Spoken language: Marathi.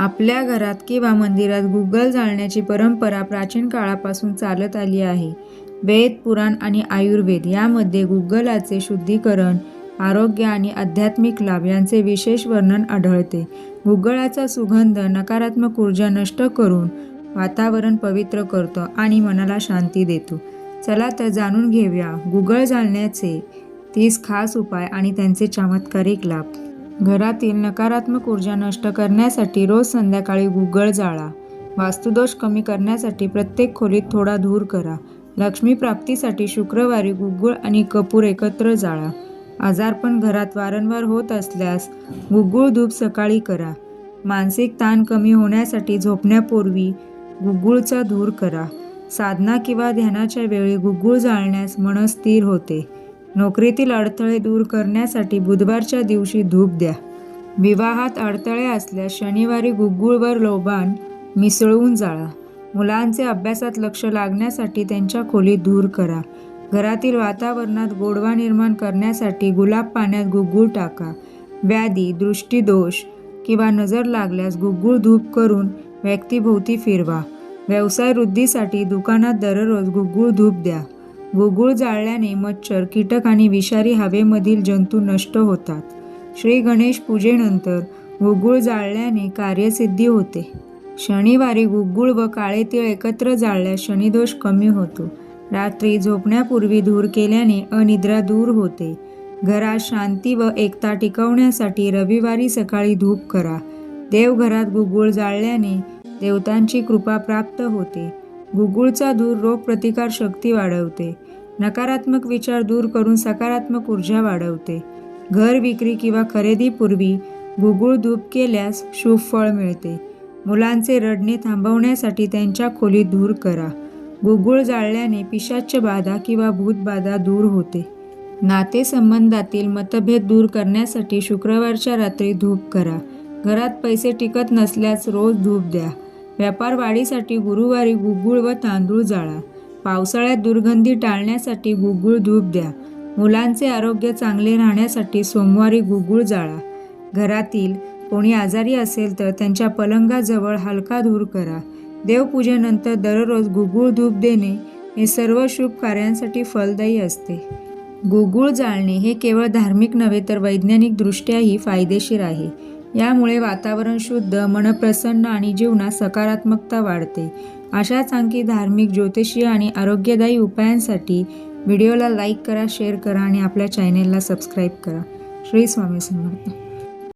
आपल्या घरात किंवा मंदिरात गुगल जाळण्याची परंपरा प्राचीन काळापासून चालत आली आहे. वेद पुराण आणि आयुर्वेद यामध्ये गुगलाचे शुद्धीकरण आरोग्य आणि आध्यात्मिक लाभ यांचे विशेष वर्णन आढळते. गुगळाचा सुगंध नकारात्मक ऊर्जा नष्ट करून वातावरण पवित्र करतो आणि मनाला शांती देतो. चला तर जाणून घेऊया गुगळ जाळण्याचे तीस खास उपाय आणि त्यांचे चमत्कारिक लाभ. घरातील नकारात्मक ऊर्जा नष्ट करण्यासाठी रोज संध्याकाळी गुग्गळ जाळा. वास्तुदोष कमी करण्यासाठी प्रत्येक खोलीत थोडा धूर करा. लक्ष्मी प्राप्तीसाठी शुक्रवारी गुग्गुळ आणि कपूर एकत्र जाळा. आजारपण घरात वारंवार होत असल्यास गुग्गुळ धूप सकाळी करा. मानसिक ताण कमी होण्यासाठी झोपण्यापूर्वी गुग्गुळचा धूर करा. साधना किंवा ध्यानाच्या वेळी गुगुळ जाळण्यास मन स्थिर होते. नोकरीतील अडथळे दूर करण्यासाठी बुधवारच्या दिवशी धूप द्या. विवाहात अडथळे असल्यास शनिवारी गुग्गुळवर लोबान मिसळून जाळा. मुलांचे अभ्यासात लक्ष लागण्यासाठी त्यांच्या खोली दूर करा. घरातील वातावरणात गोडवा निर्माण करण्यासाठी गुलाब पाण्यात गुग्गुळ टाका. व्याधी दृष्टीदोष किंवा नजर लागल्यास गुग्गुळ धूप करून व्यक्तीभोवती फिरवा. व्यवसाय वृद्धीसाठी दुकानात दररोज गुगुळ धूप द्या. गुगुळ जाळल्याने मच्छर कीटक आणि विषारी हवेमधील जंतू नष्ट होतात. श्री गणेश पूजेनंतर गुगुळ जाळल्याने कार्यसिद्धी होते. शनिवारी गुग्गुळ व काळे तीळ एकत्र जाळल्यास शनिदोष कमी होतो. रात्री झोपण्यापूर्वी धूर केल्याने अनिद्रा दूर होते. घरात शांती व एकता टिकवण्यासाठी रविवारी सकाळी धूप करा. देवघरात गुगुळ जाळल्याने देवतांची कृपा प्राप्त होते. गुगुळचा धूर रोगप्रतिकार शक्ती वाढवते. नकारात्मक विचार दूर करून सकारात्मक ऊर्जा वाढवते. घर विक्री किंवा खरेदीपूर्वी गुगुळ धूप केल्यास शुभ फळ मिळते. मुलांचे रडणे थांबवण्यासाठी त्यांच्या खोलीत दूर करा. गुगुळ जाळल्याने पिशाच्य बाधा किंवा भूतबाधा दूर होते. नातेसंबंधातील मतभेद दूर करण्यासाठी शुक्रवारच्या रात्री धूप करा. घरात पैसे टिकत नसल्यास रोज धूप द्या. व्यापार वाढीसाठी गुरुवारी गुगुळ व तांदूळ जाळा. पावसाळ्यात दुर्गंधी टाळण्यासाठी गुगुळ धूप द्या. मुलांचे आरोग्य चांगले राहण्यासाठी सोमवारी गुगुळ जाळा. घरातील कोणी आजारी असेल तर त्यांच्या पलंगाजवळ हलका धूर करा. देवपूजेनंतर दररोज गुगुळ धूप देणे हे सर्व शुभ कार्यांसाठी फलदायी असते. गुगुळ जाळणे हे केवळ धार्मिक नव्हे तर वैज्ञानिकदृष्ट्याही फायदेशीर आहे. यामुळे वातावरण शुद्ध मन प्रसन्न आणि जीवनात सकारात्मकता वाढते. अशाच आणखी धार्मिक ज्योतिषीय आणि आरोग्यदायी उपायांसाठी व्हिडिओला लाईक करा शेअर करा आणि आपल्या चॅनेलला सबस्क्राईब करा. श्री स्वामी समर्थ.